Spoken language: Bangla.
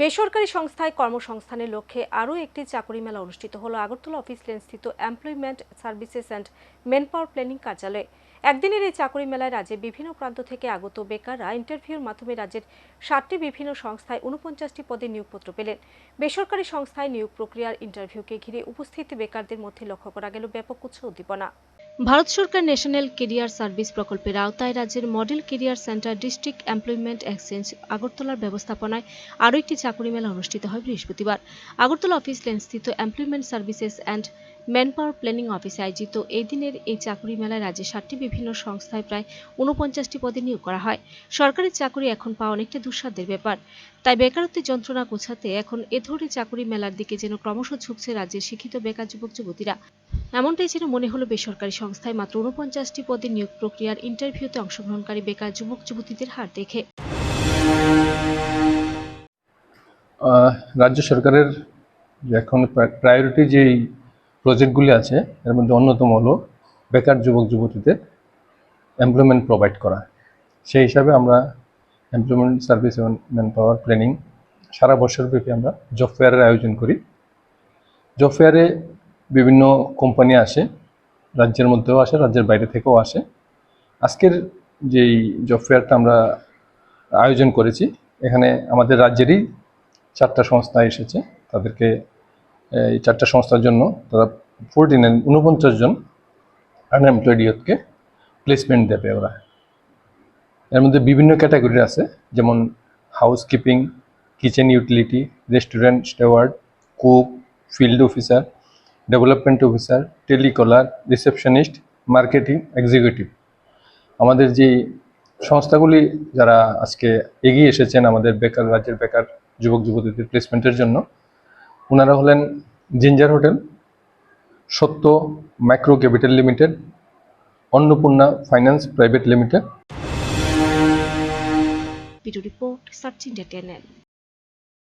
বেসরকারি সংস্থায় কর্মসংস্থানের লক্ষ্যে আরও একটি চাকরি মেলা অনুষ্ঠিত হলো। আগরতলা অফিস লেন স্থিত employment services and men power planning কার্যালয়ে। একদিনের এই চাকরি মেলায় রাজ্যের বিভিন্ন প্রান্ত থেকে আগত বেকাররা ইন্টারভিউর মাধ্যমে রাজ্যের ষাটটি বিভিন্ন সংস্থায় উনপঞ্চাশটি পদে নিয়োগপত্র পেলেন। বেসরকারি সংস্থায় নিয়োগ প্রক্রিয়ার ইন্টারভিউকে ঘিরে উপস্থিত বেকারদের মধ্যে লক্ষ্য করা গেল ব্যাপক উৎস উদ্দীপনা। ভারত সরকার ন্যাশনাল কেরিয়ার সার্ভিস প্রকল্পের আওতায় রাজ্যের model career centre district employment exchange আগরতলার ব্যবস্থাপনায় আরও একটি চাকরি মেলা অনুষ্ঠিত হয় বৃহস্পতিবার। আগরতলা অফিস লেন স্থিত employment services and man power planning অফিসে আয়োজিত এই দিনের এই চাকরি মেলায় রাজ্যের ষাটটি বিভিন্ন সংস্থায় প্রায় উনপঞ্চাশটি পদে নিয়োগ করা হয়। সরকারি চাকরি এখন পাওয়া অনেকটা দুঃসাধ্যের ব্যাপার। তাই বেকারত্বের যন্ত্রণা গোছাতে এখন এ ধরনের চাকরি মেলার দিকে যেন ক্রমশ ঝুঁকছে রাজ্যের শিক্ষিত বেকার যুবক যুবতীরা এমনটাই যেন মনে হলো বেসরকারি সংস্থায় মাত্র উনপঞ্চাশটি পদে নিয়োগ প্রক্রিয়ার ইন্টারভিউতে অংশগ্রহণকারী বেকার যুবক যুবতীদের হার দেখে। রাজ্য সরকারের এখন প্রায়োরিটি যেই প্রজেক্টগুলি আছে, এর মধ্যে অন্যতম হলো বেকার যুবক যুবতীদের এমপ্লয়মেন্ট প্রোভাইড করা। সেই হিসাবে আমরা এমপ্লয়মেন্ট সার্ভিস এবং ম্যান পাওয়ার প্ল্যানিং সারা বছরব্যাপী আমরা জব ফেয়ারের আয়োজন করি। জব ফেয়ারে বিভিন্ন কোম্পানি আসে, রাজ্যের মধ্যেও আসে, রাজ্যের বাইরে থেকেও আসে। আজকের যেই জব ফেয়ারটা আমরা আয়োজন করেছি, এখানে আমাদের রাজ্যেরই চারটা সংস্থা এসেছে। তাদেরকে এই চারটা সংস্থার জন্য তারা ফোরটি নাইন উনপঞ্চাশ জন আনএমপ্লয়েড ইয়ুথকে প্লেসমেন্ট দেবে ওরা। এর মধ্যে বিভিন্ন ক্যাটাগরি আছে, যেমন housekeeping kitchen utility restaurant steward cook field officer development officer, telecaller, receptionist, marketing, executive. আমাদের যে সংস্থাগুলি যারা আজকে এগিয়ে এসেছেন আমাদের বেকার, রাজ্যের বেকার যুবক, যুবতীদের প্লেসমেন্টের জন্য ওনারা হলেন ginger hotel, Satya micro capital limited, Annapurna finance private limited. Report